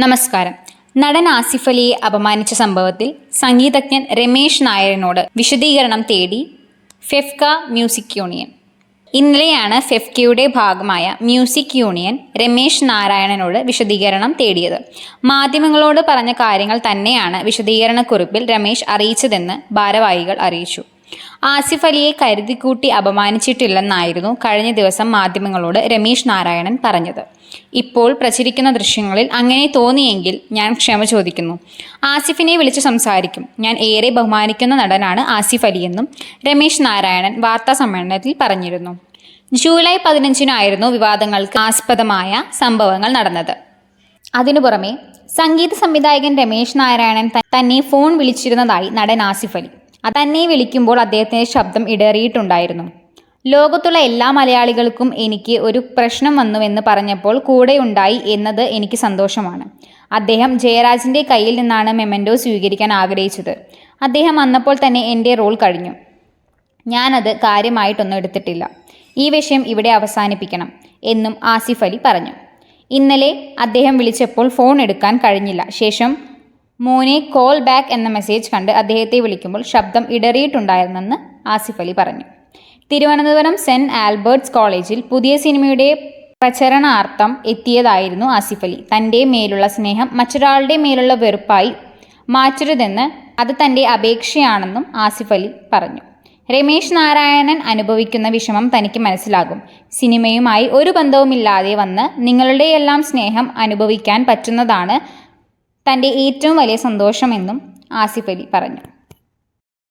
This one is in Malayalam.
നമസ്കാരം. നടൻ ആസിഫ് അലിയെ അപമാനിച്ച സംഭവത്തിൽ സംഗീതജ്ഞൻ രമേശ് നായരിനോട് വിശദീകരണം തേടി ഫെഫ്ക മ്യൂസിക് യൂണിയൻ. ഇന്നലെയാണ് ഫെഫ്കയുടെ ഭാഗമായ മ്യൂസിക് യൂണിയൻ രമേശ് നാരായണനോട് വിശദീകരണം തേടിയത്. മാധ്യമങ്ങളോട് പറഞ്ഞ കാര്യങ്ങൾ തന്നെയാണ് വിശദീകരണക്കുറിപ്പിൽ രമേശ് അറിയിച്ചതെന്ന് ഭാരവാഹികൾ അറിയിച്ചു. ആസിഫ് അലിയെ കരുതിക്കൂട്ടി അപമാനിച്ചിട്ടില്ലെന്നായിരുന്നു കഴിഞ്ഞ ദിവസം മാധ്യമങ്ങളോട് രമേശ് നാരായണൻ പറഞ്ഞത്. ഇപ്പോൾ പ്രചരിക്കുന്ന ദൃശ്യങ്ങളിൽ അങ്ങനെ തോന്നിയെങ്കിൽ ഞാൻ ക്ഷമ ചോദിക്കുന്നു. ആസിഫിനെ വിളിച്ച് സംസാരിക്കും. ഞാൻ ഏറെ ബഹുമാനിക്കുന്ന നടനാണ് ആസിഫ് അലിയെന്നും രമേശ് നാരായണൻ വാർത്താ സമ്മേളനത്തിൽ പറഞ്ഞിരുന്നു. ജൂലൈ പതിനഞ്ചിനായിരുന്നു വിവാദങ്ങൾക്ക് ആസ്പദമായ സംഭവങ്ങൾ നടന്നത്. അതിനു പുറമെ സംഗീത സംവിധായകൻ രമേശ് നാരായണൻ തന്നെ ഫോൺ വിളിച്ചിരുന്നതായി നടൻ ആസിഫ് അലി. തന്നെ വിളിക്കുമ്പോൾ അദ്ദേഹത്തിന്റെ ശബ്ദം ഇടറിയിട്ടുണ്ടായിരുന്നു. ലോകത്തുള്ള എല്ലാ മലയാളികൾക്കും എനിക്ക് ഒരു പ്രശ്നം വന്നുവെന്ന് പറഞ്ഞപ്പോൾ കൂടെ ഉണ്ടായി എന്നത് എനിക്ക് സന്തോഷമാണ്. അദ്ദേഹം ജയരാജിന്റെ കയ്യിൽ നിന്നാണ് മെമൻഡോ സ്വീകരിക്കാൻ ആഗ്രഹിച്ചത്. അദ്ദേഹം വന്നപ്പോൾ തന്നെ എന്റെ റോൾ കഴിഞ്ഞു. ഞാനത് കാര്യമായിട്ടൊന്നും എടുത്തിട്ടില്ല. ഈ വിഷയം ഇവിടെ അവസാനിപ്പിക്കണം എന്നും ആസിഫ് അലി പറഞ്ഞു. ഇന്നലെ അദ്ദേഹം വിളിച്ചപ്പോൾ ഫോൺ എടുക്കാൻ കഴിഞ്ഞില്ല. ശേഷം മോനെ കോൾ ബാക്ക് എന്ന മെസ്സേജ് കണ്ട് അദ്ദേഹത്തെ വിളിക്കുമ്പോൾ ശബ്ദം ഇടറിയിട്ടുണ്ടായിരുന്നെന്ന് ആസിഫ് അലി പറഞ്ഞു. തിരുവനന്തപുരം സെന്റ് ആൽബർട്ട്സ് കോളേജിൽ പുതിയ സിനിമയുടെ പ്രചരണാർത്ഥം എത്തിയതായിരുന്നു ആസിഫ് അലി. തന്റെ മേലുള്ള സ്നേഹം മറ്റൊരാളുടെ മേലുള്ള വെറുപ്പായി മാറ്റരുതെന്ന് അത് തന്റെ അപേക്ഷയാണെന്നും ആസിഫ് അലി പറഞ്ഞു. രമേശ് നാരായണൻ അനുഭവിക്കുന്ന വിഷമം തനിക്ക് മനസ്സിലാകും. സിനിമയുമായി ഒരു ബന്ധവുമില്ലാതെ വന്ന് നിങ്ങളുടെയെല്ലാം സ്നേഹം അനുഭവിക്കാൻ പറ്റുന്നതാണ് തന്റെ ഏറ്റവും വലിയ സന്തോഷമെന്നും ആസിഫ് അലി പറഞ്ഞു.